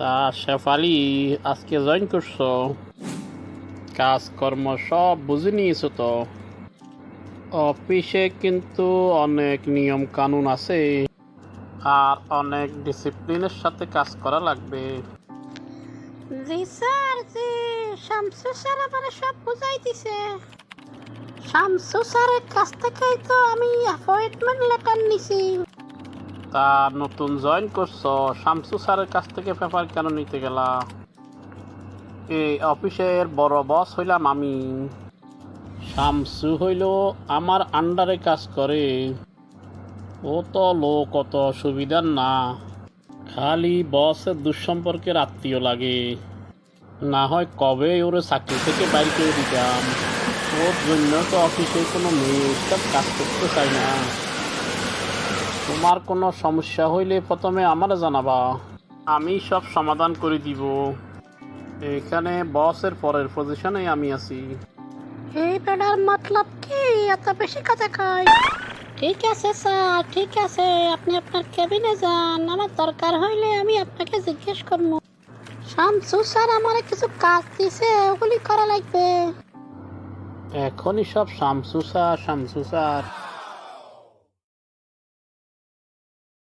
তা শেফালি, আজকে জয়েন করছ? কাজকর্ম সব বুঝে নিয়েছো তো? অফিসে কিন্তু অনেক নিয়ম কানুন আছে আর অনেক ডিসিপ্লিনের সাথে কাজ করা লাগবে। জি স্যার, জি। শামসু স্যার আমার সব বুঝাই দিছে। শামসু স্যারের কাছ থেকেই তো আমি অ্যাপয়েন্টমেন্ট লেটার নিছি। তা নতুন জয়েন করছ। শামসু স্যারের কাছ থেকে পেপার কেন নিতে গেলা? এই অফিসের বড় বস হইলাম আমি। শামসু হইল আমার আন্ডারে কাজ করে। ও তো লোক, অত সুবিধার না। খালি বসের দুঃসম্পর্কের আত্মীয় লাগে। না হয় কবে ওরে চাকরি থেকে বাইর করে দিতাম। ওর জন্য তো অফিসে কোনো মেয়ে কাজ করতে চাই না। তোমার কোনো সমস্যা হইলে প্রথমে আমার জানাবা। আমি সব সমাধান করে দিব। এখানে বসের পরের পজিশনে আমি আছি। এই বেড়ার মতলব কি? এত বেশি কথা কয়। ঠিক আছে স্যার ঠিক আছে। আপনি আপনার কেবিনে যান। আমার দরকার হইলে আমি আপনাকে জিজ্ঞেস করব। শামসু স্যার আমার কিছু কাজ দিছে ওগুলি করা লাগবে। এখনই সব শামসু স্যার শামসু স্যার।